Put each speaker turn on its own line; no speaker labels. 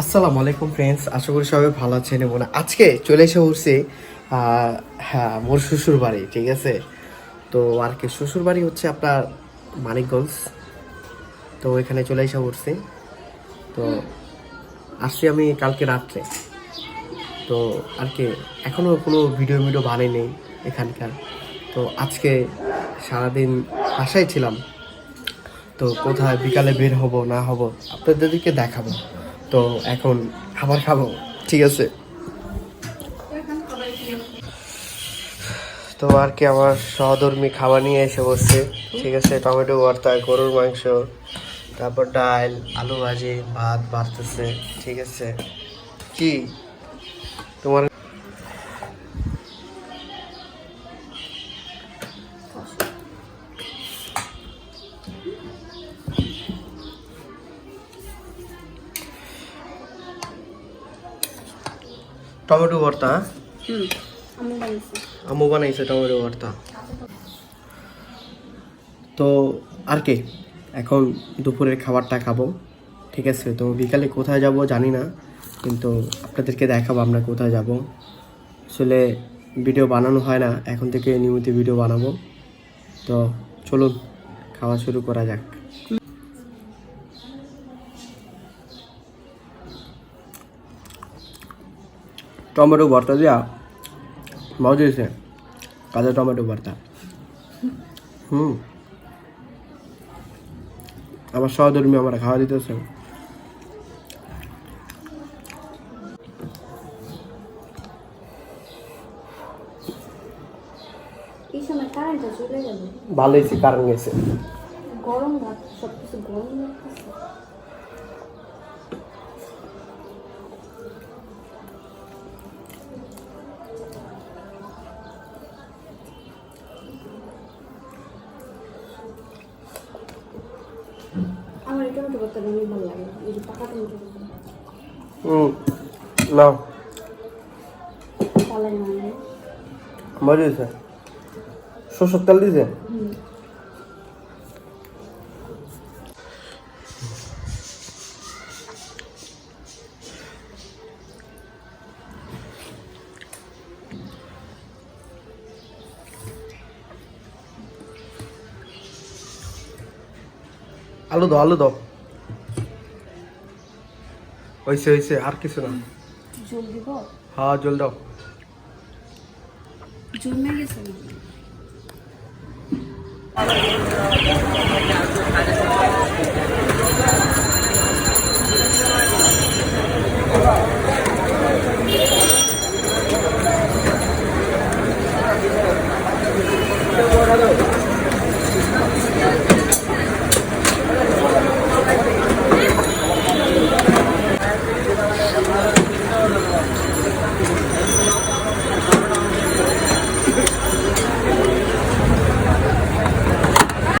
আসসালামু আলাইকুম ফ্রেন্ডস আশা করি সবাই ভালো আছেন এবং আজকে চলে এসে উঠছি হ্যাঁ মোর শ্বশুর বাড়ি, ঠিক আছে? তো আর কি, শ্বশুর বাড়ি হচ্ছে আপনার মানিকগঞ্জ। তো এখানে চলে এসে উঠছি তো আসছি আমি কালকে রাত্রে। তো আর কি এখনও কোনো ভিডিও ভিডিও বানাই নেই এখানকার। তো আজকে সারাদিন বাসায় ছিলাম। তো কোথায় বিকালে বের হব, না হব, আপনাদেরকে দেখাবো। তো এখন খাবার খাব। ঠিক আছে? তো আর কি আমার সহধর্মী খাবার নিয়ে এসে বসছে। ঠিক আছে, টমেটো ভর্তা, গরুর মাংস, তারপর ডাল, আলু ভাজি, ভাত বাড়তেছে। ঠিক আছে? কি? তোমার টমেটো ভর্তা হ্যাঁ? আম্মু বানাইছে টমেটো ভর্তা। তো আর কি এখন দুপুরের খাবারটা খাব ঠিক আছে? তো বিকালে কোথায় যাব জানি না কিন্তু আপনাদেরকে দেখাবো আমরা কোথায় যাব। আসলে ভিডিও বানানো হয় না এখন থেকে নিয়মিত ভিডিও বানাবো। তো চলুন খাওয়া শুরু করা যাক। টমেটো ভর্তা দিয়া মজা হয়েছে কাঁচা টমেটো ভর্তা। হুম। আমার সহধর্মী আমার খাওয়া দিতেছে। হয়েছে কারণ গেছে।
গরম সব কিছু গরম লাগতেছে। করতে অনেক ভালো লাগে এই যে পাকা টমেটো
হুম না মজা হয়েছে শস্যর তেল দিয়েছে আলু দাও আলু দাও। হয়েছে হয়েছে আর কিছু না
জল দিব
হ্যাঁ জল দাও
জমে গেছে না